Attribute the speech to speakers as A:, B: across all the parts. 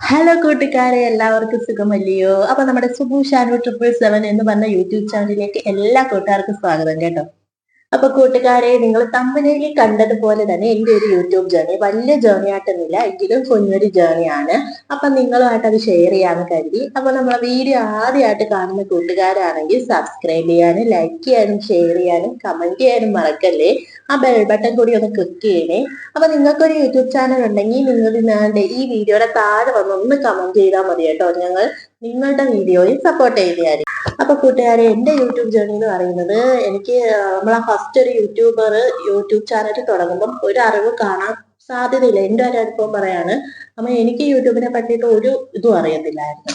A: Hello കൂട്ടുകാരെ. എല്ലാവർക്കും സുഖമല്ലയോ? അപ്പൊ നമ്മുടെ സുബു ഷാനു ട്രിപ്പിൾ സെവൻ എന്ന് പറഞ്ഞ യൂട്യൂബ് ചാനലിലേക്ക് എല്ലാ കൂട്ടുകാർക്കും സ്വാഗതം കേട്ടോ. അപ്പൊ കൂട്ടുകാരെ നിങ്ങൾ തമ്പനയിൽ കണ്ടതുപോലെ തന്നെ എന്റെ ഒരു യൂട്യൂബ് ജേർണി വലിയ ജേർണി ആയിട്ടൊന്നുമില്ല എങ്കിലും കുഞ്ഞൊരു ജേർണിയാണ് അപ്പൊ നിങ്ങളുമായിട്ട് അത് ഷെയർ ചെയ്യാന്ന് കരുതി. അപ്പൊ നമ്മളെ വീഡിയോ ആദ്യമായിട്ട് കാണുന്ന കൂട്ടുകാരാണെങ്കിൽ സബ്സ്ക്രൈബ് ചെയ്യാനും ലൈക്ക് ചെയ്യാനും ഷെയർ ചെയ്യാനും കമന്റ് ചെയ്യാനും മറക്കല്ലേ? ആ ബെൽ ബട്ടൺ കൂടി ഒന്ന് ക്ലിക്ക് ചെയ്യണേ. അപ്പൊ നിങ്ങൾക്കൊരു യൂട്യൂബ് ചാനൽ ഉണ്ടെങ്കിൽ നിങ്ങൾ ഈ വീഡിയോയുടെ താഴെ വന്ന് ഒന്ന് കമന്റ് ചെയ്താൽ മതി കേട്ടോ. ഞങ്ങൾ നിങ്ങളുടെ വീഡിയോയിൽ സപ്പോർട്ട് ചെയ്തായിരിക്കും അപ്പൊ കൂട്ടുകാരെ എന്റെ യൂട്യൂബ് ജേർണി എന്ന് പറയുന്നത് എനിക്ക് നമ്മളെ ഫസ്റ്റ് ഒരു യൂട്യൂബർ യൂട്യൂബ് ചാനൽ തുടങ്ങുമ്പം ഒരു അറിവ് കാണാൻ സാധ്യതയില്ല. എന്റെ ഒരു അനുഭവം പറയാണ് അപ്പൊ എനിക്ക് യൂട്യൂബിനെ പറ്റിയിട്ട് ഒരു ഇതും അറിയത്തില്ലായിരുന്നു.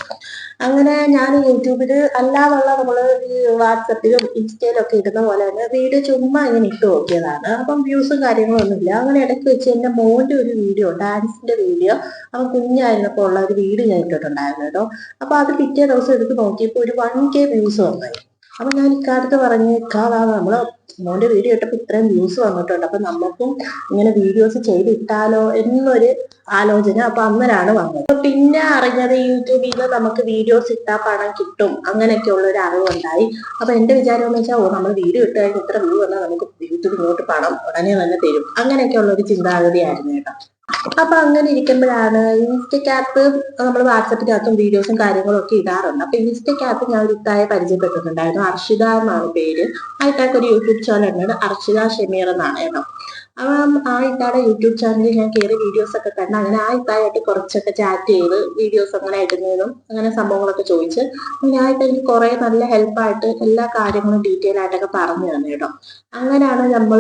A: അങ്ങനെ ഞാൻ യൂട്യൂബിൽ അല്ലാതുള്ള നമ്മൾ ഈ വാട്സപ്പിലും ഇൻസ്റ്റയിലും ഒക്കെ ഇടുന്ന പോലെ തന്നെ വീഡിയോ ചുമ്മാ ഇങ്ങനെ ഇട്ട് നോക്കിയതാണ്. അപ്പം വ്യൂസും കാര്യങ്ങളും ഒന്നുമില്ല അങ്ങനെ ഇടയ്ക്ക് വെച്ച് എന്റെ മോന്റെ ഒരു വീഡിയോ ഡാൻസിന്റെ വീഡിയോ അവൻ കുഞ്ഞായിരുന്നപ്പോൾ ഉള്ള ഒരു വീഡിയോ ഞാൻ ഇട്ടിട്ടുണ്ടായിരുന്നു കേട്ടോ. അപ്പൊ അത് പിറ്റേ ദിവസം എടുത്ത് നോക്കിയപ്പോൾ ഒരു വൺ കെ വ്യൂസ് വന്നായി അപ്പൊ ഞാൻ ഇക്കാലത്ത് പറഞ്ഞു കാലാണ് നമ്മൾ മോന്റെ വീഡിയോ ഇട്ടപ്പോ ഇത്രയും വ്യൂസ് വന്നിട്ടുണ്ട്. അപ്പൊ നമുക്കും ഇങ്ങനെ വീഡിയോസ് ചെയ്തിട്ടാലോ എന്നൊരു ആലോചന അപ്പൊ അന്നേരാണ് വന്നത്. പിന്നെ അറിഞ്ഞത് യൂട്യൂബിൽ നിന്ന് നമുക്ക് വീഡിയോസ് ഇട്ടാൽ പണം കിട്ടും അങ്ങനെയൊക്കെ ഉള്ള ഒരു അറിവുണ്ടായി. അപ്പൊ എന്റെ വിചാരം എന്ന് വെച്ചാൽ ഓ നമ്മൾ വീഡിയോ ഇട്ട് കഴിഞ്ഞ് ഇത്ര വ്യൂ വന്നാൽ നമുക്ക് യൂട്യൂബ് ഇങ്ങോട്ട് പണം ഉടനെ തന്നെ തരും. അങ്ങനെയൊക്കെ ഉള്ള ഒരു ചിന്താഗതിയായിരുന്നു കേട്ടോ. അപ്പൊ അങ്ങനെ ഇരിക്കുമ്പോഴാണ് ഇൻസ്റ്റക്കകത്ത് നമ്മൾ വാട്സപ്പിനകത്തും വീഡിയോസും കാര്യങ്ങളും ഒക്കെ ഇടാറുണ്ട്. അപ്പൊ ഇൻസ്റ്റക്കകത്ത് ഞാൻ ഒരു ഇത്തായെ പരിചയപ്പെട്ടിട്ടുണ്ടായിരുന്നു. അർഷിത എന്നാണ് പേര്. ആ ഒരു യൂട്യൂബ് ചാനൽ ഉണ്ട്. അർഷിത ഷെമീർ എന്നാണ് ആ ഇത്താടെ യൂട്യൂബ് ചാനലിൽ ഞാൻ കയറി വീഡിയോസ് ഒക്കെ കണ്ട് അങ്ങനെ ആ കുറച്ചൊക്കെ ചാറ്റ് ചെയ്ത് വീഡിയോസ് അങ്ങനെ ഇടുന്നതും അങ്ങനെ സംഭവങ്ങളൊക്കെ ചോദിച്ച്. അങ്ങനെ ആയിട്ട് എനിക്ക് കുറെ നല്ല ഹെൽപ്പായിട്ട് എല്ലാ കാര്യങ്ങളും ഡീറ്റെയിൽ ആയിട്ടൊക്കെ പറഞ്ഞു തന്നെ കേട്ടോ. അങ്ങനെയാണ് നമ്മൾ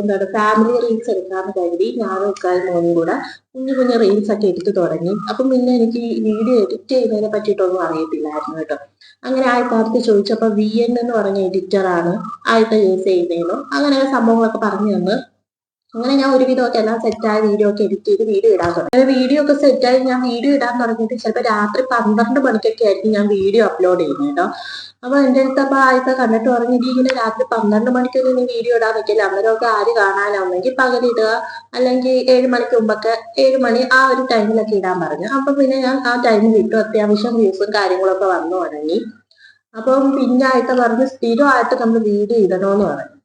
A: എന്താണ് ഫാമിലി റീൽസ് എടുക്കാന്ന് കരുതി ഞാനും ഇക്കായും മോനും കൂടെ കുഞ്ഞു കുഞ്ഞു റീൽസ് ഒക്കെ എടുത്തു തുടങ്ങി. അപ്പം പിന്നെ എനിക്ക് വീഡിയോ എഡിറ്റ് ചെയ്യുന്നതിനെ പറ്റിയിട്ടൊന്നും അറിയത്തില്ലായിരുന്നു കേട്ടോ. അങ്ങനെ ആയിരത്തി ചോദിച്ചപ്പോൾ വി എൻ എന്ന് പറഞ്ഞ എഡിറ്ററാണ് ആയിട്ട് യൂസ് ചെയ്യുന്നതെന്നും അങ്ങനെ സംഭവങ്ങളൊക്കെ പറഞ്ഞു തന്ന്. അങ്ങനെ ഞാൻ ഒരു ഒരുവിധമൊക്കെ എല്ലാം സെറ്റായ വീഡിയോ ഒക്കെ എഡിറ്റ് ചെയ്ത് വീഡിയോ ഇടാൻ തുടങ്ങി. വീഡിയോ ഒക്കെ സെറ്റായി ഞാൻ വീഡിയോ ഇടാൻ തുടങ്ങിയിട്ട് ചിലപ്പോൾ രാത്രി പന്ത്രണ്ട് മണിക്കൊക്കെ ആയിരിക്കും ഞാൻ വീഡിയോ അപ്ലോഡ് ചെയ്യുന്നത് കേട്ടോ. അപ്പൊ എന്റെ അടുത്ത് അപ്പൊ ആയൊക്കെ കണ്ടിട്ട് പറഞ്ഞു ഇങ്ങനെ രാത്രി പന്ത്രണ്ട് മണിക്കൊന്നും നീ വീഡിയോ ഇടാൻ നിൽക്കില്ല അന്നേരമൊക്കെ ആര് കാണാനാവുന്നെങ്കിൽ പകലിടുക അല്ലെങ്കിൽ ഏഴ് മണിക്ക് മുമ്പൊക്കെ ഏഴ് മണി ആ ഒരു ടൈമിലൊക്കെ ഇടാൻ പറഞ്ഞു. അപ്പൊ പിന്നെ ഞാൻ ആ ടൈമിൽ ഇട്ടു അത്യാവശ്യം വ്യൂസും കാര്യങ്ങളൊക്കെ വന്നു തുടങ്ങി. അപ്പം പിന്നെ ആയിട്ട് പറഞ്ഞ് സ്ഥിരമായിട്ട് നമ്മൾ വീഡിയോ ഇടണമെന്ന് പറഞ്ഞു.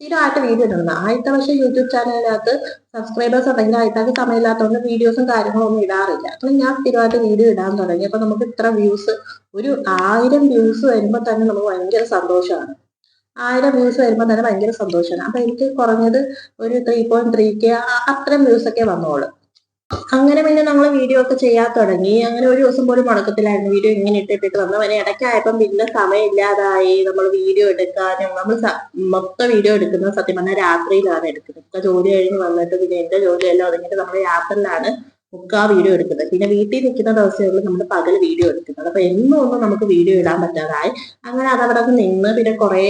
A: സ്ഥിരമായിട്ട് വീഡിയോ ഇടുന്നത്. ആദ്യത്തെ പക്ഷേ യൂട്യൂബ് ചാനലിനകത്ത് സബ്സ്ക്രൈബേഴ്സ് ഉണ്ടെങ്കിൽ ആയിട്ടൊക്കെ സമയമില്ലാത്തതുകൊണ്ട് വീഡിയോസും കാര്യങ്ങളും ഒന്നും ഇടാറില്ല. അപ്പോൾ ഞാൻ സ്ഥിരമായിട്ട് വീഡിയോ ഇടാൻ തുടങ്ങി. അപ്പൊ നമുക്ക് ഇത്ര വ്യൂസ് ഒരു ആയിരം വ്യൂസ് വരുമ്പോൾ തന്നെ നമുക്ക് ഭയങ്കര സന്തോഷമാണ്. ആയിരം വ്യൂസ് വരുമ്പോൾ തന്നെ ഭയങ്കര സന്തോഷമാണ്. അപ്പൊ എനിക്ക് കുറഞ്ഞത് ഒരു ത്രീ പോയിന്റ് ത്രീ കെ അത്രയും വ്യൂസ് ഒക്കെ വന്നോളൂ. അങ്ങനെ പിന്നെ നമ്മൾ വീഡിയോ ഒക്കെ ചെയ്യാൻ തുടങ്ങി. അങ്ങനെ ഒരു ദിവസം പോലും മുടക്കത്തിലായിരുന്നു. വീഡിയോ ഇങ്ങനെ ഇട്ടിട്ടിട്ട് വന്നു അവനെ ഇടയ്ക്കായപ്പം പിന്നെ സമയമില്ലാതായി. നമ്മൾ വീഡിയോ എടുക്കാനും നമ്മൾ മൊത്തം വീഡിയോ എടുക്കുന്നത് സത്യം പറഞ്ഞാൽ രാത്രിയിലാണ് എടുക്കുന്നത്. ഒക്കെ ജോലി കഴിഞ്ഞ് വന്നിട്ട് പിന്നെ എന്റെ ജോലിയെല്ലാം ഒതുങ്ങിയിട്ട് നമ്മൾ യാത്രയിലാണ് മുക്കാ വീഡിയോ എടുക്കുന്നത്. പിന്നെ വീട്ടിൽ നിൽക്കുന്ന ദിവസങ്ങളിൽ നമ്മൾ പകൽ വീഡിയോ എടുക്കുന്നത്. അപ്പൊ എന്നും ഒന്നും നമുക്ക് വീഡിയോ ഇടാൻ പറ്റാതായി. അങ്ങനെ അതവിടെ നിന്ന് പിന്നെ കുറെ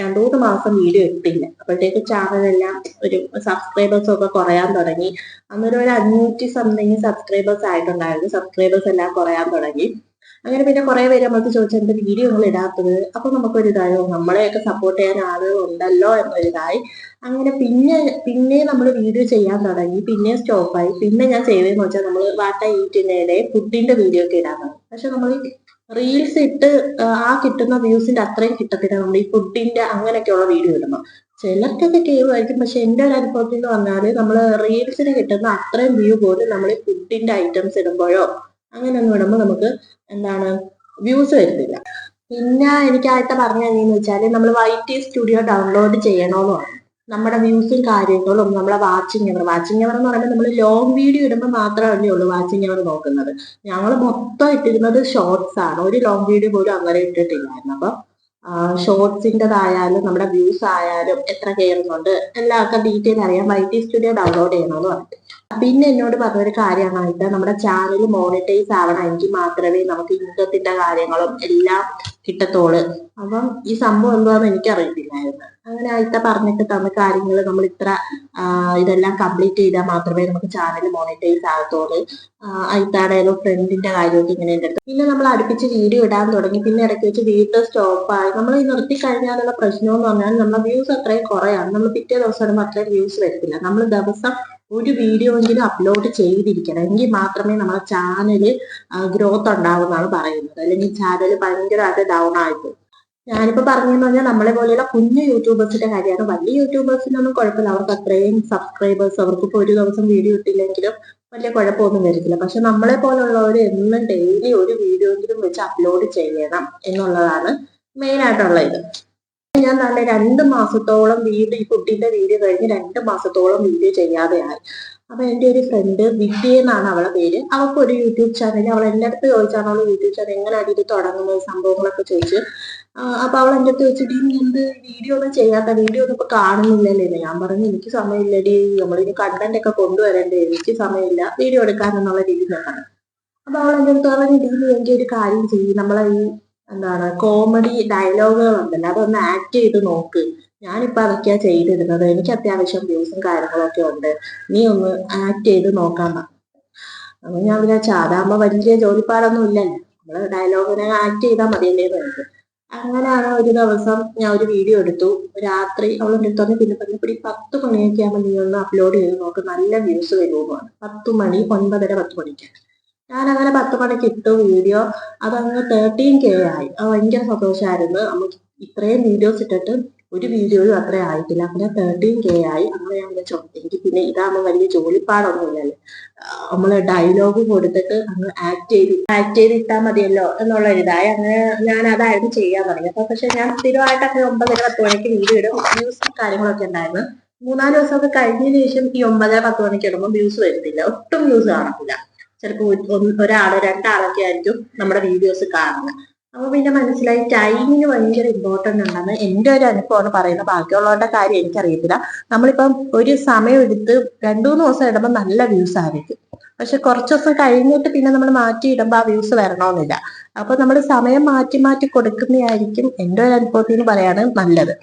A: രണ്ടു മൂന്ന് മാസം വീഡിയോ ഇട്ടില്ല അപ്പോഴത്തേക്ക് ചാനലെല്ലാം ഒരു സബ്സ്ക്രൈബേഴ്സ് ഒക്കെ കുറയാൻ തുടങ്ങി. അന്നൊരു ഒരു അഞ്ഞൂറ്റി സംതിങ് സബ്സ്ക്രൈബേഴ്സ് ആയിട്ടുണ്ടായിരുന്നു. സബ്സ്ക്രൈബേഴ്സ് എല്ലാം കുറയാൻ തുടങ്ങി. അങ്ങനെ പിന്നെ കുറെ പേര് നമ്മൾക്ക് ചോദിച്ചാൽ എന്ത് വീഡിയോ നിങ്ങൾ ഇടാത്തത്? അപ്പൊ നമുക്കൊരു ഇതായോ നമ്മളെയൊക്കെ സപ്പോർട്ട് ചെയ്യാൻ ആളുകൾ ഉണ്ടല്ലോ എന്നൊരിതായി അങ്ങനെ പിന്നെ പിന്നെ നമ്മൾ വീഡിയോ ചെയ്യാൻ തുടങ്ങി പിന്നെ സ്റ്റോപ്പായി പിന്നെ ഞാൻ ചെയ്തതെന്ന് വെച്ചാൽ നമ്മൾ വാട്ട ഈറ്റിനിടെ ഫുഡിന്റെ വീഡിയോ ഒക്കെ ഇടാൻ തുടങ്ങി. പക്ഷെ നമ്മൾ റീൽസ് ഇട്ട് ആ കിട്ടുന്ന വ്യൂസിന്റെ അത്രയും കിട്ടത്തില്ല. നമ്മൾ ഈ ഫുഡിന്റെ അങ്ങനെയൊക്കെയുള്ള വീഡിയോ ഇടണം ചിലർക്കൊക്കെ കേൾവായിരിക്കും പക്ഷെ എന്റെ ഒരു അനുഭവത്തിൽ എന്ന് പറഞ്ഞാൽ നമ്മൾ റീൽസിന് കിട്ടുന്ന അത്രയും വ്യൂ പോലും നമ്മൾ ഫുഡിന്റെ ഐറ്റംസ് ഇടുമ്പോഴോ അങ്ങനെയൊന്നും ഇടുമ്പോൾ നമുക്ക് എന്താണ് വ്യൂസ് വരുന്നില്ല. പിന്നെ എനിക്ക് ആയിട്ട് പറഞ്ഞു തന്നെയെന്ന് വെച്ചാൽ നമ്മൾ വൈറ്റ് സ്റ്റുഡിയോ ഡൗൺലോഡ് ചെയ്യണമെന്നാണ് നമ്മുടെ വ്യൂസും കാര്യങ്ങളും നമ്മളെ വാച്ചിങ് അവർ വാച്ചിങ് അവർ എന്ന് പറയുമ്പോൾ നമ്മൾ ലോങ് വീഡിയോ ഇടുമ്പോൾ മാത്രമല്ലേ ഉള്ളൂ വാച്ചിങ് അവർ നോക്കുന്നത്. ഞങ്ങൾ മൊത്തം ഇട്ടിരുന്നത് ഷോർട്സ് ആണ്. ഒരു ലോങ് വീഡിയോ പോലും അങ്ങനെ ഇട്ടിട്ടില്ലായിരുന്നു. അപ്പൊ ഷോർട്സിന്റെതായാലും നമ്മുടെ വ്യൂസ് ആയാലും എത്ര കയറുന്നുണ്ട് എല്ലാവർക്കും ഡീറ്റെയിൽ അറിയാം ഐ ടി സ്റ്റുഡിയോ ഡൗൺലോഡ് ചെയ്യണമെന്ന് പറഞ്ഞു പിന്നെ എന്നോട് പറഞ്ഞൊരു കാര്യമാണ് നമ്മുടെ ചാനൽ മോണിറ്റൈസ് ആവണമെങ്കിൽ മാത്രമേ നമുക്ക് ഇൻകത്തിന്റെ കാര്യങ്ങളും എല്ലാം കിട്ടത്തോളൂ അപ്പം ഈ സംഭവം എന്താണെന്ന് എനിക്ക് അറിയത്തില്ലായിരുന്നു അങ്ങനെ ആയിട്ട് പറഞ്ഞിട്ട് തന്ന കാര്യങ്ങൾ നമ്മൾ ഇത്ര ഇതെല്ലാം കംപ്ലീറ്റ് ചെയ്താൽ മാത്രമേ നമുക്ക് ചാനൽ മോണിറ്റൈസ് ആകത്തുള്ളൂ. അയിത്താടെ ഏതോ ഫ്രണ്ടിന്റെ കാര്യമൊക്കെ ഇങ്ങനെ അടുത്ത്. പിന്നെ നമ്മൾ അടുപ്പിച്ച് വീഡിയോ ഇടാൻ തുടങ്ങി. പിന്നെ ഇടയ്ക്ക് വെച്ച് വീഡിയോ സ്റ്റോപ്പായി നമ്മൾ ഈ നിർത്തി കഴിഞ്ഞാലുള്ള പ്രശ്നം എന്ന് പറഞ്ഞാൽ നമ്മളെ വ്യൂസ് അത്രയും കുറയാണ്. നമ്മൾ പിറ്റേ ദിവസം അത്രയും വ്യൂസ് വരത്തില്ല. നമ്മൾ ദിവസം ഒരു വീഡിയോ എങ്കിലും അപ്ലോഡ് ചെയ്തിരിക്കണം. എങ്കിൽ മാത്രമേ നമ്മുടെ ചാനൽ ഗ്രോത്ത് ഉണ്ടാവുമെന്നാണ് പറയുന്നത്. അല്ലെങ്കിൽ ചാനൽ ഭയങ്കരമായിട്ട് ഡൗൺ ആയിപ്പോകും ഞാനിപ്പോ പറഞ്ഞു പറഞ്ഞാൽ നമ്മളെ പോലെയുള്ള കുഞ്ഞു യൂട്യൂബേഴ്സിന്റെ കാര്യമാണ്. വലിയ യൂട്യൂബേഴ്സിനൊന്നും കുഴപ്പമില്ല. അവർക്ക് അത്രയും സബ്സ്ക്രൈബേഴ്സ് അവർക്ക് ഇപ്പൊ ഒരു ദിവസം വീഡിയോ ഇട്ടില്ലെങ്കിലും വലിയ കുഴപ്പമൊന്നും വരത്തില്ല. പക്ഷെ നമ്മളെ പോലുള്ളവർ എന്നും ഡെയിലി ഒരു വീഡിയോ എങ്കിലും വെച്ച് അപ്ലോഡ് ചെയ്യണം എന്നുള്ളതാണ് മെയിൻ ആയിട്ടുള്ള ഇത്. ഞാൻ നല്ല രണ്ട് മാസത്തോളം വീഡിയോ ഈ കുട്ടീന്റെ വീഡിയോ കഴിഞ്ഞ് രണ്ട് മാസത്തോളം വീഡിയോ ചെയ്യാതെയായി. അപ്പൊ എന്റെ ഒരു ഫ്രണ്ട് വിദ്യ എന്നാണ് അവളെ പേര്. അവൾക്ക് ഒരു യൂട്യൂബ് ചാനൽ അവൾ എന്റെ അടുത്ത് ചോദിച്ചാണ് അവൾ യൂട്യൂബ് ചാനൽ എങ്ങനെ അതിൽ തുടങ്ങുന്നത് സംഭവങ്ങളൊക്കെ ചോദിച്ച്. അപ്പൊ അവൾ എന്റെ അടുത്ത് വെച്ചിട്ട് എന്ത് വീഡിയോ ഒന്നും ചെയ്യാത്ത വീഡിയോ ഒന്നും ഇപ്പൊ കാണുന്നില്ലല്ലേ ഞാൻ പറഞ്ഞു എനിക്ക് സമയമില്ലടി നമ്മളിനി കണ്ടന്റ് ഒക്കെ കൊണ്ടുവരണ്ടേ? എനിക്ക് സമയമില്ല. വീഡിയോ എടുക്കാനെന്നുള്ള രീതിയിൽ ഞാൻ അപ്പൊ അവൾ എന്റെ അടുത്ത് പറഞ്ഞ രീതിയിൽ എനിക്ക് ഒരു കാര്യം ചെയ്യും. നമ്മളെ ഈ എന്താണ് കോമഡി ഡയലോഗുകൾ ഉണ്ടല്ലോ അതൊന്ന് ആക്ട് ചെയ്ത് നോക്ക്. ഞാനിപ്പൊ അതൊക്കെയാ ചെയ്തിരുന്നത്. എനിക്ക് അത്യാവശ്യം വ്യൂസും കാര്യങ്ങളൊക്കെ ഉണ്ട്. നീ ഒന്ന് ആക്ട് ചെയ്ത് നോക്കാൻ അപ്പൊ ഞാൻ വിചാരിച്ചു അതാകുമ്പോ വലിയ ജോലിപ്പാടൊന്നും ഇല്ലല്ലോ. നമ്മൾ ഡയലോഗിനെ ആക്ട് ചെയ്താൽ മതിയല്ലേ എന്ന് അങ്ങനെയാണ് ഒരു ദിവസം ഞാൻ ഒരു വീഡിയോ എടുത്തു. രാത്രി അവൾ അടുത്ത് പറഞ്ഞു പിന്നെ പറഞ്ഞു "എടി, പത്ത് മണിയൊക്കെ ആകുമ്പോൾ നീ ഒന്ന് അപ്ലോഡ് ചെയ്ത് നോക്ക്. നല്ല വ്യൂസ് വരുമെന്നാണ് പത്ത് മണി ഒൻപതര പത്ത് മണിക്ക്. ഞാൻ അങ്ങനെ പത്ത് മണിക്ക് ഇട്ടു വീഡിയോ അതങ്ങ് തേർട്ടീൻ കെ ആയി. അത് ഭയങ്കര സന്തോഷമായിരുന്നു നമുക്ക് ഇത്രയും വീഡിയോസ് ഇട്ടിട്ട് ഒരു വീഡിയോയും അത്ര ആയിട്ടില്ല. പിന്നെ തേർട്ടീൻ കെ ആയി. അങ്ങനെ ഞാൻ വിളിച്ചു എനിക്ക് പിന്നെ ഇതാകുമ്പോൾ വലിയ ജോലിപ്പാടൊന്നും ഇല്ലല്ലോ നമ്മൾ ഡയലോഗ് കൊടുത്തിട്ട് അങ്ങ് ആക്ട് ചെയ്ത് ആക്ട് ചെയ്ത് മതിയല്ലോ എന്നുള്ള ഒരിതായി. അങ്ങനെ ഞാൻ അതായിരുന്നു ചെയ്യാൻ തുടങ്ങി അപ്പൊ പക്ഷെ ഞാൻ സ്ഥിരമായിട്ട് അങ്ങനെ ഒമ്പതര പത്ത് മണിക്ക് വീഡിയോ ഇടും. വ്യൂസും കാര്യങ്ങളൊക്കെ ഉണ്ടായിരുന്നു. മൂന്നാൽ ദിവസമൊക്കെ കഴിഞ്ഞതിന് ശേഷം ഈ ഒമ്പതര പത്ത് മണിക്ക് ഇടുമ്പോൾ വ്യൂസ് വരുന്നില്ല. ഒട്ടും വ്യൂസ് കാണത്തില്ല. ചിലപ്പോൾ ഒരാൾ രണ്ടാളൊക്കെ ആയിരിക്കും നമ്മുടെ വീഡിയോസ് കാണുന്നത്. അപ്പൊ പിന്നെ മനസ്സിലായി ടൈമിന് ഭയങ്കര ഇമ്പോർട്ടന്റ് ഉണ്ടെന്ന് എന്റെ ഒരു അനുഭവമാണ് പറയുന്നത്. ബാക്കിയുള്ളവരുടെ കാര്യം എനിക്കറിയത്തില്ല. നമ്മളിപ്പം ഒരു സമയം എടുത്ത് രണ്ടു മൂന്ന് ദിവസം ഇടുമ്പോൾ നല്ല വ്യൂസ് ആയിരിക്കും. പക്ഷെ കുറച്ച് ദിവസം കഴിഞ്ഞിട്ട് പിന്നെ നമ്മൾ മാറ്റി ഇടുമ്പോൾ ആ വ്യൂസ് വരണമെന്നില്ല. അപ്പൊ നമ്മൾ സമയം മാറ്റി മാറ്റി കൊടുക്കുന്നതായിരിക്കും എന്റെ ഒരു അനുഭവത്തിൽ നിന്ന് പറയാണ് നല്ലത്.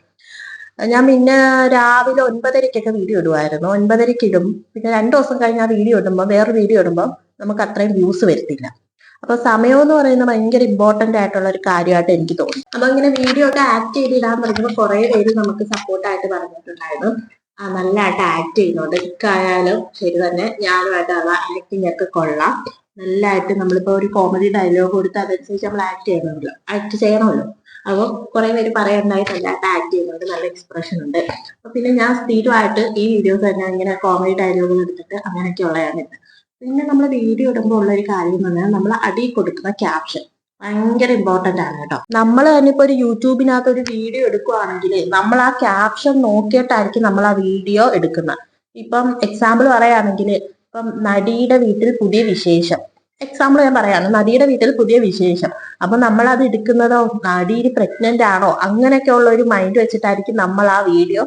A: ഞാൻ പിന്നെ രാവിലെ ഒൻപതരയ്ക്കൊക്കെ വീഡിയോ ഇടുമായിരുന്നു ഒൻപതരയ്ക്ക് ഇടും. പിന്നെ രണ്ടു ദിവസം കഴിഞ്ഞ് ആ വീഡിയോ ഇടുമ്പോൾ വേറെ വീഡിയോ ഇടുമ്പോൾ നമുക്ക് അത്രയും വ്യൂസ് വരത്തില്ല. അപ്പൊ സമയം എന്ന് പറയുന്നത് ഭയങ്കര ഇമ്പോർട്ടന്റ് ആയിട്ടുള്ള ഒരു കാര്യമായിട്ട് എനിക്ക് തോന്നി. അപ്പൊ ഇങ്ങനെ വീഡിയോ ഒക്കെ ആക്ട് ചെയ്തിടാൻ പറയുമ്പോൾ കുറെ പേര് നമുക്ക് സപ്പോർട്ടായിട്ട് പറഞ്ഞിട്ടുണ്ടായിരുന്നു. ആ നല്ലതായിട്ട് ആക്ട് ചെയ്യുന്നുണ്ട് ഇക്കായാലും ശരി തന്നെ ഞാനുമായിട്ട് അത് ആക്ടിങ് ഒക്കെ കൊള്ളാം. നല്ലതായിട്ട് നമ്മളിപ്പോ ഒരു കോമഡി ഡയലോഗ് കൊടുത്ത് അതനുസരിച്ച് നമ്മൾ ആക്ട് ചെയ്യണമല്ലോ. ആക്ട് ചെയ്യണമല്ലോ. അപ്പൊ കുറെ പേര് പറയുണ്ടായി നല്ലതായിട്ട് ആക്ട് ചെയ്യുന്നുണ്ട് നല്ല എക്സ്പ്രഷൻ ഉണ്ട്. അപ്പൊ പിന്നെ ഞാൻ സ്ഥിരമായിട്ട് ഈ വീഡിയോസ് തന്നെ ഇങ്ങനെ കോമഡി ഡയലോഗുകൾ എടുത്തിട്ട് അങ്ങനെയൊക്കെ ഉള്ളതാണ് പിന്നെ നമ്മൾ വീഡിയോ ഇടുമ്പോൾ ഉള്ള ഒരു കാര്യം എന്ന് പറഞ്ഞാൽ നമ്മൾ അടി കൊടുക്കുന്ന ക്യാപ്ഷൻ ഭയങ്കര ഇമ്പോർട്ടന്റ് ആണ് കേട്ടോ. നമ്മൾ തന്നെ ഇപ്പൊ ഒരു യൂട്യൂബിനകത്ത് ഒരു വീഡിയോ എടുക്കുവാണെങ്കിൽ നമ്മൾ ആ ക്യാപ്ഷൻ നോക്കിയിട്ടായിരിക്കും നമ്മൾ ആ വീഡിയോ എടുക്കുന്നത് ഇപ്പം എക്സാമ്പിൾ പറയുകയാണെങ്കിൽ ഇപ്പം നടിയുടെ വീട്ടിൽ പുതിയ വിശേഷം. എക്സാമ്പിൾ ഞാൻ പറയാണ് നദിയുടെ വീട്ടിൽ പുതിയ വിശേഷം. അപ്പൊ നമ്മൾ അത് എടുക്കുന്നതോ നടിയിൽ പ്രഗ്നന്റ് ആണോ അങ്ങനെയൊക്കെ ഉള്ള ഒരു മൈൻഡ് വെച്ചിട്ടായിരിക്കും നമ്മൾ ആ വീഡിയോ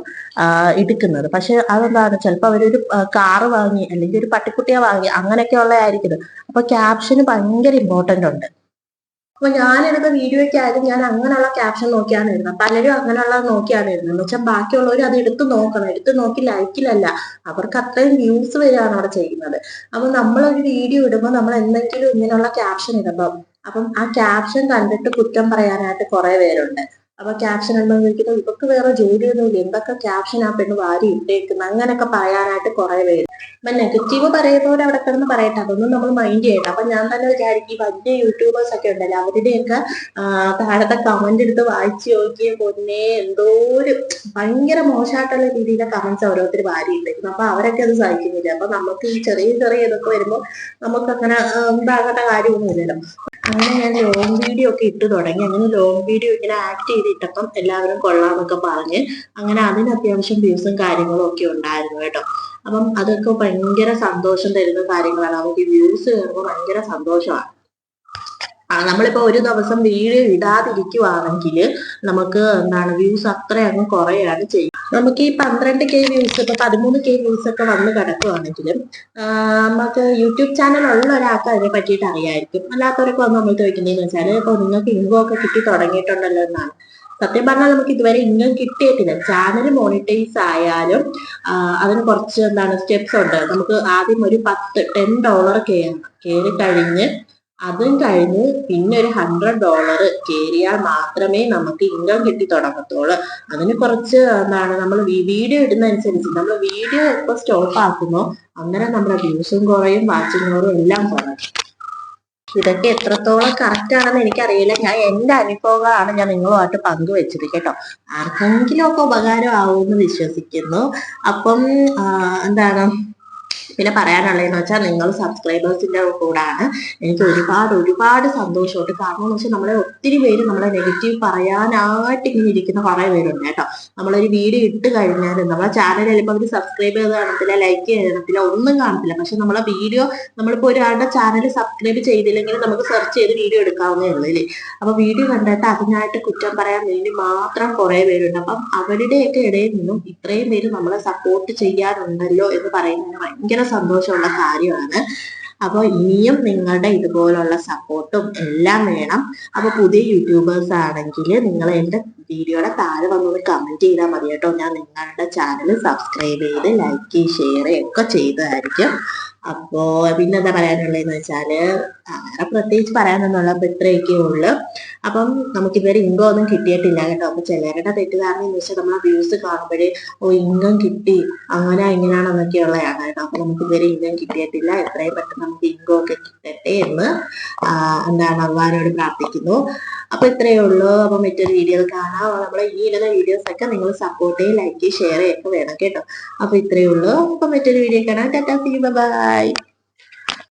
A: എടുക്കുന്നത്. പക്ഷെ അതെന്താണ്? ചിലപ്പോൾ അവരൊരു കാറ് വാങ്ങി അല്ലെങ്കിൽ ഒരു പട്ടിക്കുട്ടിയെ വാങ്ങി അങ്ങനെയൊക്കെ ഉള്ളതായിരിക്കും. അപ്പൊ ക്യാപ്ഷന് ഭയങ്കര ഇമ്പോർട്ടന്റ് ഉണ്ട്. അപ്പൊ ഞാൻ എടുത്ത വീഡിയോയ്ക്കായാലും ഞാൻ അങ്ങനെയുള്ള ക്യാപ്ഷൻ നോക്കിയാണ് എഴുതുന്നത് പലരും അങ്ങനെയുള്ള നോക്കിയാണ് എഴുതുന്നത് വെച്ചാൽ ബാക്കിയുള്ളവർ അത് എടുത്ത് നോക്കണം. എടുത്ത് നോക്കി ലൈക്കിലല്ല അവർക്ക് അത്രയും വ്യൂസ് വരികയാണ് അവിടെ ചെയ്യുന്നത്. അപ്പൊ നമ്മളൊരു വീഡിയോ ഇടുമ്പോൾ നമ്മൾ എന്തെങ്കിലും ഇങ്ങനെയുള്ള ക്യാപ്ഷൻ ഇടുമ്പോൾ അപ്പം ആ ക്യാപ്ഷൻ കണ്ടിട്ട് കുറ്റം പറയാനായിട്ട് കുറെ പേരുണ്ട്. അപ്പൊ ക്യാപ്ഷൻ ഉണ്ടോ ചോദിക്കുന്നത് ഇവർക്ക് വേറെ ജോലിയൊന്നുമില്ല. എന്തൊക്കെ ക്യാപ്ഷൻ ആ പെണ്ണ് വാരി ഇട്ടേക്കുന്നത് അങ്ങനെയൊക്കെ പറയാനായിട്ട് കുറെ പേര് അപ്പൊ നെഗറ്റീവ് പറയുന്നവർ അവിടെ കിടന്ന് പറയട്ടെ. അതൊന്നും നമ്മൾ മൈൻഡ് ചെയ്യണ്ട. അപ്പൊ ഞാൻ തന്നെ വിചാരിക്കും വലിയ യൂട്യൂബേഴ്സ് ഒക്കെ ഉണ്ടല്ലോ അവരുടെയൊക്കെ താഴത്തെ കമന്റ് എടുത്ത് വായിച്ചു നോക്കിയ പൊന്നെ എന്തോ ഒരു ഭയങ്കര മോശമായിട്ടുള്ള രീതിയിലെ കമന്റ്സ് ഓരോരുത്തർ വാരി ഇട്ടേക്കുന്നു അപ്പൊ അവരൊക്കെ അത് സഹിക്കുന്നില്ല. അപ്പൊ നമുക്ക് ഈ ചെറിയ ചെറിയ ഇതൊക്കെ വരുമ്പോൾ നമുക്ക് അങ്ങനെ ഇതാകേണ്ട കാര്യമൊന്നുമില്ലല്ലോ. അങ്ങനെ ഞാൻ ലോങ് വീഡിയോ ഒക്കെ ഇട്ട് തുടങ്ങി. അങ്ങനെ ലോങ് വീഡിയോ ഇങ്ങനെ ആക്ട് ചെയ്തിട്ടപ്പം എല്ലാവരും കൊള്ളാന്നൊക്കെ പറഞ്ഞ് അങ്ങനെ അതിന് അത്യാവശ്യം വ്യൂസും കാര്യങ്ങളും ഒക്കെ ഉണ്ടായിരുന്നു കേട്ടോ. അപ്പം അതൊക്കെ ഭയങ്കര സന്തോഷം തരുന്ന കാര്യങ്ങളാണ്. നമുക്ക് വ്യൂസ് കയറുമ്പോൾ ഭയങ്കര സന്തോഷമാണ്. നമ്മളിപ്പോ ഒരു ദിവസം വീഡിയോ ഇടാതിരിക്കുവാണെങ്കിൽ നമുക്ക് എന്താണ് വ്യൂസ് അത്ര അങ്ങ് കുറയാണ് ചെയ്യുക നമുക്ക് ഈ പന്ത്രണ്ട് കെ വ്യൂസ് ഇപ്പൊ പതിമൂന്ന് കെ വ്യൂസ് ഒക്കെ വന്ന് കിടക്കുവാണെങ്കിലും നമുക്ക് യൂട്യൂബ് ചാനൽ ഉള്ള ഒരാൾക്ക് അതിനെ പറ്റിയിട്ട് അറിയായിരിക്കും. അല്ലാത്തവരൊക്കെ വന്ന് നമ്മൾ ചോദിക്കുന്നതെന്ന് വെച്ചാൽ ഇപ്പൊ നിങ്ങൾക്ക് ഇൻവോ ഒക്കെ കിട്ടി തുടങ്ങിയിട്ടുണ്ടല്ലോ എന്നാണ്. സത്യം പറഞ്ഞാൽ നമുക്ക് ഇതുവരെ ഇൻകം കിട്ടിയിട്ടില്ല. ചാനൽ മോണിറ്റൈസ് ആയാലും അതിന് കുറച്ച് എന്താണ് സ്റ്റെപ്സ് ഉണ്ട്. നമുക്ക് ആദ്യം ഒരു പത്ത് ടെൻ ഡോളർ കയറണം കയറി കഴിഞ്ഞ് അതും കഴിഞ്ഞ് പിന്നെ ഒരു ഹൺഡ്രഡ് ഡോളർ കയറിയാൽ മാത്രമേ നമുക്ക് ഇൻകം കിട്ടി തുടങ്ങത്തുള്ളൂ. അതിന് കുറച്ച് എന്താണ് നമ്മൾ വീഡിയോ ഇടുന്നതനുസരിച്ച് നമ്മൾ വീഡിയോ എപ്പോൾ സ്റ്റോപ്പ് ആക്കുമോ അങ്ങനെ നമ്മുടെ വ്യൂസും കുറയും വാച്ചിങ് കുറയും എല്ലാം കുറയും. ഇതൊക്കെ എത്രത്തോളം കറക്റ്റ് ആണെന്ന് എനിക്കറിയില്ല. ഞാൻ എന്റെ അനുഭവങ്ങളാണ് ഞാൻ നിങ്ങളുമായിട്ട് പങ്കുവെച്ചത് കേട്ടോ. ആർക്കെങ്കിലും ഒക്കെ ഉപകാരം ആവുമെന്ന് വിശ്വസിക്കുന്നു. അപ്പം എന്താണ്? പിന്നെ പറയാനുള്ളതെന്ന് വെച്ചാൽ നിങ്ങൾ സബ്സ്ക്രൈബേഴ്സിന്റെ കൂടാണ്. എനിക്ക് ഒരുപാട് ഒരുപാട് സന്തോഷമുണ്ട്. കാരണം എന്ന് വെച്ചാൽ നമ്മളെ ഒത്തിരി പേര് നമ്മളെ നെഗറ്റീവ് പറയാനായിട്ട് ഇങ്ങനെ ഇരിക്കുന്ന കുറെ പേരുണ്ട് കേട്ടോ. നമ്മളൊരു വീഡിയോ ഇട്ട് കഴിഞ്ഞാൽ നമ്മളെ ചാനൽ ചിലപ്പോൾ അവർ സബ്സ്ക്രൈബ് ചെയ്ത് കാണത്തില്ല ലൈക്ക് ചെയ്യണത്തില്ല ഒന്നും കാണത്തില്ല. പക്ഷെ നമ്മളെ വീഡിയോ നമ്മളിപ്പോ ഒരാളുടെ ചാനൽ സബ്സ്ക്രൈബ് ചെയ്തില്ലെങ്കിൽ നമുക്ക് സെർച്ച് ചെയ്ത് വീഡിയോ എടുക്കാവുന്നേ ഉള്ളൂ അല്ലേ? അപ്പൊ വീഡിയോ കണ്ടിട്ട് അതിനായിട്ട് കുറ്റം പറയാൻ വേണ്ടി മാത്രം കുറെ പേരുണ്ട്. അപ്പം അവരുടെയൊക്കെ ഇടയിൽ നിന്നും ഇത്രയും പേര് നമ്മളെ സപ്പോർട്ട് ചെയ്യാറുണ്ടല്ലോ എന്ന് പറയുന്നത് ഭയങ്കര സന്തോഷമുള്ള കാര്യമാണ്. അപ്പോൾ ഇനിയും നിങ്ങളുടെ ഇതുപോലുള്ള സപ്പോർട്ടും എല്ലാം വേണം. അപ്പൊ പുതിയ യൂട്യൂബേഴ്സ് ആണെങ്കിൽ നിങ്ങൾ എന്റെ വീഡിയോയുടെ താഴെ വന്നൊന്ന് കമന്റ് ചെയ്താൽ മതി കേട്ടോ. ഞാൻ നിങ്ങളുടെ ചാനൽ സബ്സ്ക്രൈബ് ചെയ്ത് ലൈക്ക് ഷെയർ ഒക്കെ ചെയ്തതായിരിക്കും അപ്പോ പിന്നെ എന്താ പറയാനുള്ളതെന്ന് വെച്ചാൽ വേറെ പ്രത്യേകിച്ച് പറയാനൊന്നുമില്ല അപ്പോൾ ഇത്രയൊക്കെ ഉള്ളു. അപ്പം നമുക്ക് ഇതുവരെ ഇൻകം ഒന്നും കിട്ടിയിട്ടില്ല കേട്ടോ. അപ്പൊ ചിലരുടെ തെറ്റിദ്ധാരണ എന്ന് വെച്ചാൽ നമ്മളെ വ്യൂസ് കാണുമ്പോഴേ ഓ ഇൻകം കിട്ടി. അങ്ങനെ ഇങ്ങനെയാണെന്നൊക്കെയുള്ളതാണ് കേട്ടോ. അപ്പോൾ നമുക്ക് ഇതുവരെ ഇൻകം കിട്ടിയിട്ടില്ല. എത്രയും പെട്ടെന്ന് നമുക്ക് ഇൻകം ഒക്കെ കിട്ടട്ടെ എന്ന് എന്താണ് ഭഗവാനോട് പ്രാർത്ഥിക്കുന്നു. അപ്പൊ ഇത്രയേ ഉള്ളൂ. അപ്പൊ മറ്റൊരു വീഡിയോ കാണാം. നമ്മളെ ഈ ഇടുന്ന വീഡിയോസ് ഒക്കെ നിങ്ങൾ സപ്പോർട്ട് ചെയ്യും ലൈക്ക് ഷെയർ ചെയ്യൊക്കെ വേണം കേട്ടോ. അപ്പൊ ഇത്രയേ ഉള്ളൂ. അപ്പൊ മറ്റൊരു വീഡിയോ കാണാം. Tata see by